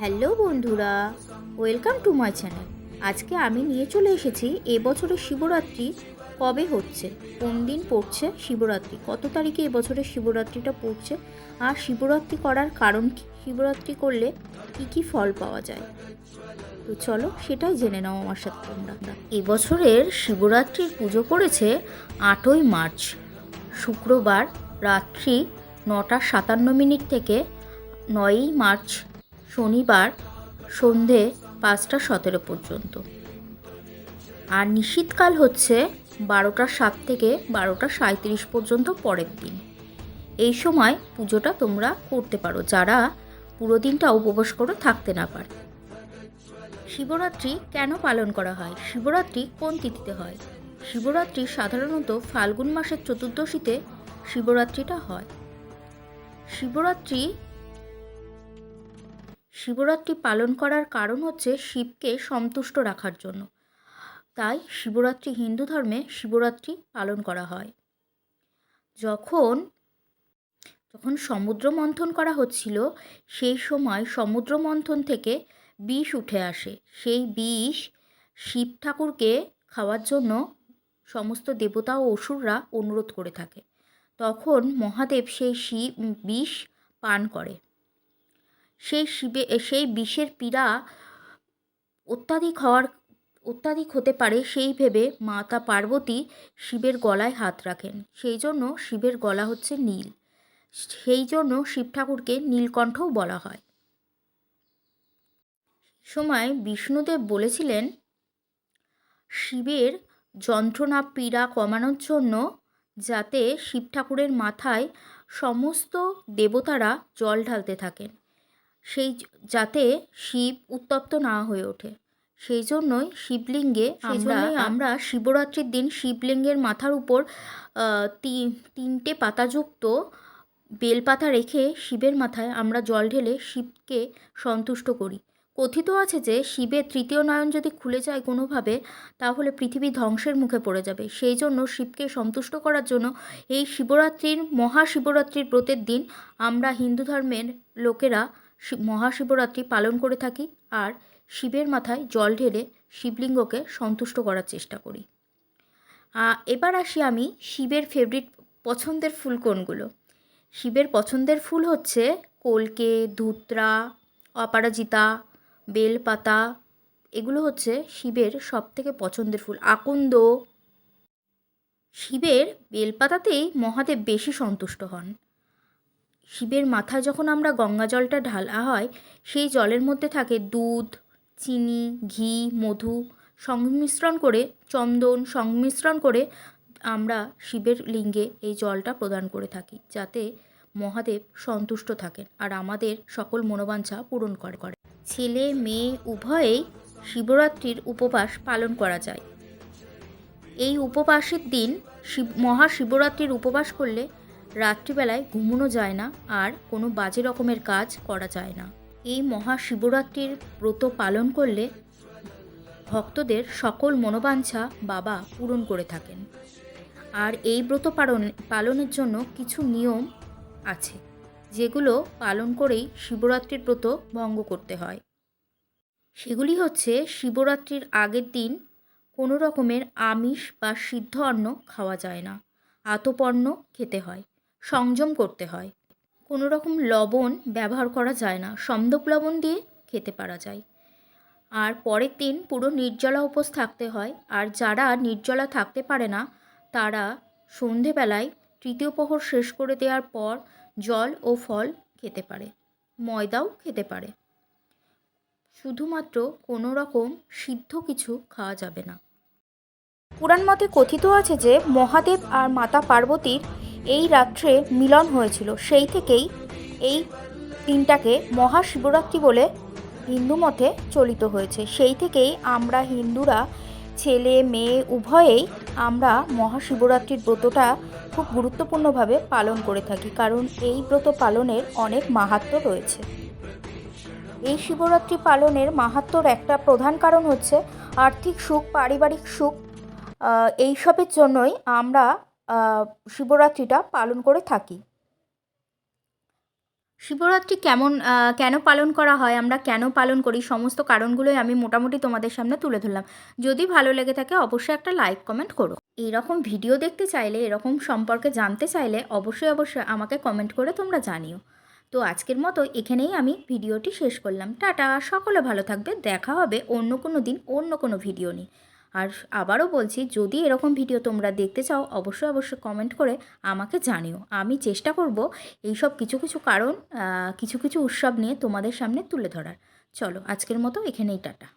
Hello বন্ধুরা, welcome to my channel. আজকে আমি নিয়ে চলে এসেছি এবছরের শিবরাত্রি কবে হচ্ছে? কোন দিন পড়ছে শিবরাত্রি? কত তারিখে এবছরের শিবরাত্রিটা পড়ছে? আর শিবরাত্রি করার কারণ কি? শিবরাত্রি করলে কি কি ফল পাওয়া যায়? তো চলো সেটাই জেনে নাও আমার সাথে তোমরা। এবছরের শিবরাত্রির পুজো করেছে আটই মার্চ, শুক্রবার রাত্রি নটা সাতান্ন মিনিট থেকে নয়ই মার্চ শনিবার সন্ধে পাঁচটা সতেরো পর্যন্ত। আর নিশীতকাল হচ্ছে বারোটা সাত থেকে বারোটা সাঁত্রিশ পর্যন্ত পরের দিন। এই সময় পুজোটা তোমরা করতে পারো, যারা পুরো দিনটা উপবাস করে থাকতে না পারে। শিবরাত্রি কেন পালন করা হয়? শিবরাত্রি কোন তিথিতে হয়? শিবরাত্রি সাধারণত ফাল্গুন মাসের চতুর্দশীতে শিবরাত্রিটা হয়। শিবরাত্রি শিবরাত্রি পালন করার কারণ হচ্ছে শিবকে সন্তুষ্ট রাখার জন্য। তাই শিবরাত্রি হিন্দু ধর্মে শিবরাত্রি পালন করা হয়। যখন যখন সমুদ্র মন্থন করা হচ্ছিল, সেই সময় সমুদ্র মন্থন থেকে বিষ উঠে আসে। সেই বিষ শিব ঠাকুরকে খাওয়ার জন্য সমস্ত দেবতা ও অসুররা অনুরোধ করে থাকে। তখন মহাদেব সেই শিব বিষ পান করে। সেই শিবে, সেই বিষের পীড়া অত্যাধিক হওয়ার, অত্যাধিক হতে পারে সেই ভেবে মাতা পার্বতী শিবের গলায় হাত রাখেন। সেই জন্য শিবের গলা হচ্ছে নীল। সেই জন্য শিব ঠাকুরকে নীলকণ্ঠও বলা হয়। সময় বিষ্ণুদেব বলেছিলেন, শিবের যন্ত্রণা, পীড়া কমানোর জন্য যাতে শিব ঠাকুরের মাথায় সমস্ত দেবতারা জল ঢালতে থাকেন। সেই যাতে শিব উত্তপ্ত না হয়ে ওঠে। সেই জন্যই শিবলিঙ্গে আমরা আমরা শিবরাত্রির দিন শিবলিঙ্গের মাথার উপর তিনটে পাতাযুক্ত বেলপাতা রেখে শিবের মাথায় আমরা জল ঢেলে শিবকে সন্তুষ্ট করি। কথিত আছে যে শিবের তৃতীয় নয়ন যদি খুলে যায় কোনোভাবে তাহলে পৃথিবী ধ্বংসের মুখে পড়ে যাবে। সেই জন্য শিবকে সন্তুষ্ট করার জন্য এই শিবরাত্রির মহাশিবরাত্রির ব্রতের দিন আমরা হিন্দু ধর্মের লোকেরা মহাশিবরাত্রি পালন করে থাকি আর শিবের মাথায় জল ঢেলে শিবলিঙ্গকে সন্তুষ্ট করার চেষ্টা করি। এবার আসি আমি শিবের ফেভারিট পছন্দের ফুল কোনগুলো? শিবের পছন্দের ফুল হচ্ছে কলকে, ধুত্রা, অপরাজিতা, বেলপাতা, এগুলো হচ্ছে শিবের সব থেকে পছন্দের ফুল। আকন্দ। শিবের বেলপাতাতেই মহাদেব বেশি সন্তুষ্ট হন। শিবের মাথায় যখন আমরা গঙ্গা জলটা ঢালা হয়, সেই জলের মধ্যে থাকে দুধ, চিনি, ঘি, মধু সংমিশ্রণ করে, চন্দন সংমিশ্রণ করে আমরা শিবের লিঙ্গে এই জলটা প্রদান করে থাকি, যাতে মহাদেব সন্তুষ্ট থাকেন আর আমাদের সকল মনোবাঞ্ছা পূরণ করে করে। ছেলে, মেয়ে, উভয়েই শিবরাত্রির উপবাস পালন করা যায়। এই উপবাসের দিন শিব মহাশিবরাত্রির উপবাস করলে রাত্রিবেলায় ঘুমোনো যায় না আর কোনো বাজে রকমের কাজ করা যায় না। এই মহাশিবরাত্রির ব্রত পালন করলে ভক্তদের সকল মনোবাঞ্ছা বাবা পূরণ করে থাকেন। আর এই ব্রত পালন, পালনের জন্য কিছু নিয়ম আছে, যেগুলো পালন করেই শিবরাত্রির ব্রত ভঙ্গ করতে হয়। সেগুলি হচ্ছে শিবরাত্রির আগের দিন কোনো রকমের আমিষ বা সিদ্ধ অন্ন খাওয়া যায় না আতপন্ন খেতে হয়। সংযম করতে হয়। কোনো রকম লবণ ব্যবহার করা যায় না। সন্দক লবণ দিয়ে খেতে পারা যায়। আর পরের দিন পুরো নির্জলা উপোস থাকতে হয়। আর যারা নির্জলা থাকতে পারে না, তারা সন্ধেবেলায় তৃতীয় প্রহর শেষ করে দেওয়ার পর জল ও ফল খেতে পারে। ময়দাও খেতে পারে। শুধুমাত্র কোনো রকম সিদ্ধ কিছু খাওয়া যাবে না। পুরাণ মতে কথিত আছে যে, মহাদেব আর মাতা পার্বতীর এই রাত্রে মিলন হয়েছিল। সেই থেকেই এই দিনটাকে মহাশিবরাত্রি বলে হিন্দু মতে চলিত হয়েছে। সেই থেকেই আমরা হিন্দুরা, ছেলে, মেয়ে, উভয়েই আমরা মহাশিবরাত্রির ব্রতটা খুব গুরুত্বপূর্ণভাবে পালন করে থাকি, কারণ এই ব্রত পালনের অনেক মাহাত্ম রয়েছে। এই শিবরাত্রি পালনের মাহাত্মর একটা প্রধান কারণ হচ্ছে আর্থিক সুখ, পারিবারিক সুখ এইসবের জন্যই আমরা শিবরাত্রিটা পালন করে থাকি। শিবরাত্রি কেমন কেন পালন করা হয়? আমরা কেন পালন করি? সমস্ত কারণগুলোই আমি মোটামুটি তোমাদের সামনে তুলে ধরলাম। যদি ভালো লেগে থাকে অবশ্যই একটা লাইক কমেন্ট করো। এরকম ভিডিও দেখতে চাইলে, এরকম সম্পর্কে জানতে চাইলে অবশ্যই অবশ্যই আমাকে কমেন্ট করে তোমরা জানিও। তো আজকের মতো এখানেই আমি ভিডিওটি শেষ করলাম। টাটা, সকলে ভালো থাকবে। দেখা হবে অন্য কোনো দিন অন্য কোনো ভিডিও নিয়ে। আর আবারও বলছি, যদি এরকম ভিডিও তোমরা দেখতে চাও, অবশ্যই অবশ্যই কমেন্ট করে আমাকে জানিও। আমি চেষ্টা করব এইসব কিছু কিছু কারণ কিছু কিছু উৎসব নিয়ে তোমাদের সামনে তুলে ধরার। চলো, আজকের মতো এখানেই, টাটা।